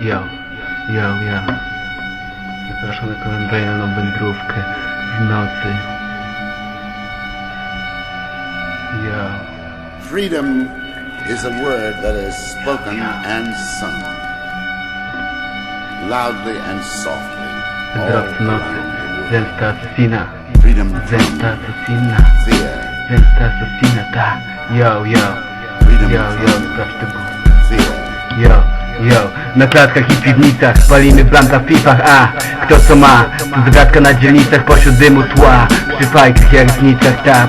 Yo. Zapraszam na kolejną wędrówkę w nocy. Freedom is a word that is spoken and sung loudly and softly. all Wędrowcy nocy. around the world. Zemsta asesina. Freedom from asesina. fear. Zemsta asesina, ta. Yo, yo. Freedom Yo, yo, from sprawdź tego. fear. Yo, yo, na klatkach i piwnicach Palimy blanta w pipach, a kto co ma To zagadka na dzielnicach pośród dymu tła. Przy fajkach jak w nicach, ta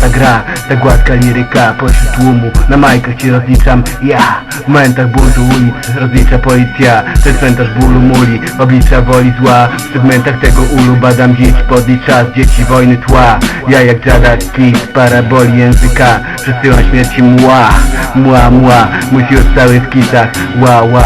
ta gra Ta gładka liryka pośród tłumu. Na majkach ci rozliczam ja. W momentach buntu ulic rozlicza policja Ten cmentarz bólu muli Oblicza woli zła. W segmentach tego ulu badam dziś podliczas Dzieci wojny tła. Ja jak Kid z paraboli języka Przesyłam śmierci mła Mła, mła, mój fiut cały w kisach Ła, ła,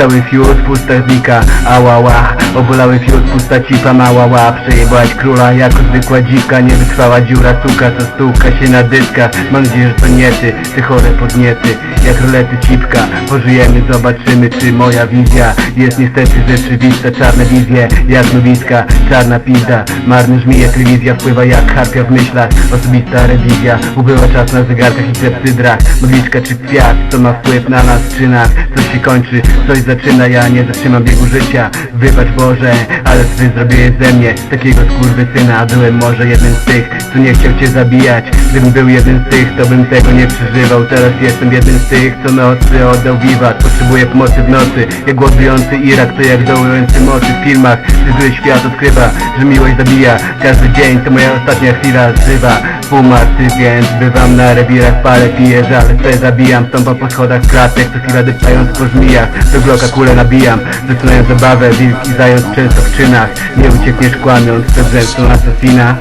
cały fiut w pustach znika Ała, ła, obolały fiut, pusta cipa Mała, ła, przejebałaś króla jako zwykła dziwka Nie wytrwała dziura, suka, co stuka się na dyskach Mam nadzieję, że to nie ty, ty chore podniety Jak rolety cipka, pożyjemy, zobaczymy Czy moja wizja jest niestety rzeczywista. Czarne wizje, jak nowiska, czarna pizda. Marny żmije, telewizja wpływa jak harpia w myślach. Osobista rewizja, ubywa czas na zegarkach i klepsydrach Modliczka czy kwiat, co ma wpływ na nas czy Coś się kończy, coś zaczyna, ja nie zatrzymam biegu życia. Wybacz Boże, ale ty zrobiłeś ze mnie. Takiego skurwysyna, byłem może jednym z tych Co nie chciał cię zabijać. Gdybym był jeden z tych, to bym tego nie przeżywał. Teraz jestem jednym z tych, co nocy oddał wiwat. Potrzebuję pomocy w nocy, jak głodujący Irak To jak dołujący mocy. W filmach Czy zły świat odkrywa, że miłość zabija. Każdy dzień to moja ostatnia chwila żywa Półmartwy, więc bywam na rewirach Palę, piję, żal, se zabijam Stąpam po schodach klatek, co chwila deptając po żmijach Do bloka kulę nabijam. Zaczynając zabawę, wilki zając często w czynach. Nie uciekniesz kłamiąc przed zemstą asasina.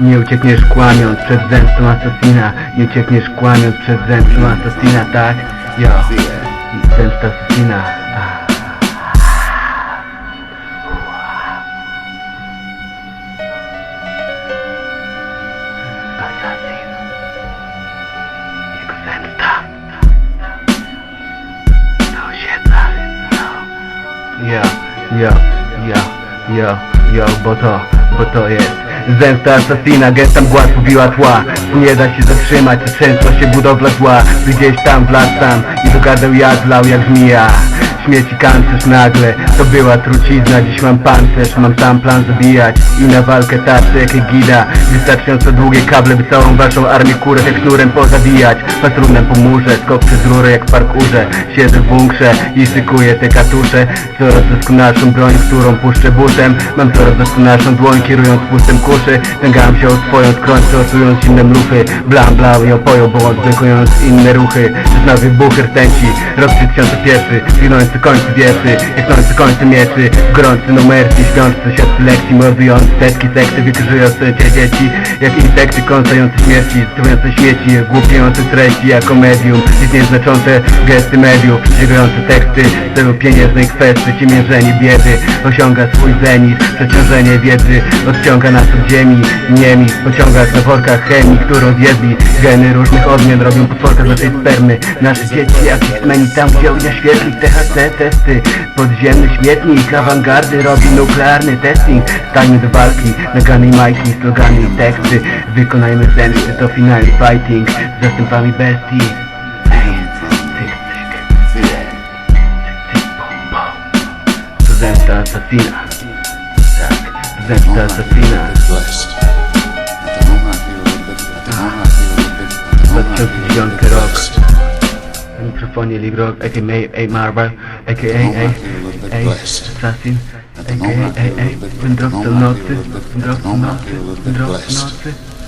Nie uciekniesz kłamiąc przed zemstą asasina. Nie uciekniesz kłamiąc przed zemstą asasina, tak? Fear. zemsta asasina Jo, jo, jo, jo, jo, bo to, bo to jest Zemsta asasina, gestam głaz ubiła tła. Nie da się zatrzymać, to często się budowla zła. Gdzieś tam wlasam i do gardeł ja zlał jak żmija Śmieci kancerz nagle, to była trucizna. Dziś mam pancerz, mam sam plan zabijać. I na walkę tarczę jak gida Wystarczająco długie kable, by całą waszą armię kurek jak sznurem pozabijać. Patrólem po murze, skok przez rurę jak w parkurze. Siedzę w bunkrze i szykuję te katusze. Coraz doskonalszą broń, którą puszczę butem Mam coraz doskonalszą dłoń, kierując pustem kuszy. Tęgam się o swoją skroń, sortując zimne mruchy Blam, blam opoją, bo odzykując inne ruchy. Zna wybuchy rtęci, rok 2001 Ginący końcy wierszy, jak końcy mieczy. Gorący numerki, śpiący świat lekcji Mordując setki seksy, wykorzystując cię dzieci. Jak insekty kąsające śmierci, stawiające śmieci Głupiejące treści jako medium. Nic nieznaczące gesty mediów Ścigające teksty. W celu pieniężnej kwestii Ciemiężenie biedy. Osiąga swój zenit Przeciążenie wiedzy. Odciąga nas od ziemi Niemi. Pociąga na workach chemii, którą zjedli. Geny różnych odmian robią potworka za tej spermy. Nasze dzieci jak X-Meni tam gdzie ognia świetlik THC testy. Podziemny śmietnik awangardy robi nuklearny testing. Stańmy do walki, nagany majki, slogany i teksty. Wykonajmy zemsty to finalny fighting. Z zastępami bestii To zemsta asasina. Tak, zemsta asasina. Little 2009 bit rok blessed. Na mikrofonie Libro, a.k.a. A Marvel, a.k.a. A, A, Assassin, a.k.a. A, A, Wędrowca nocy, wędrowca nocy, wędrowca nocy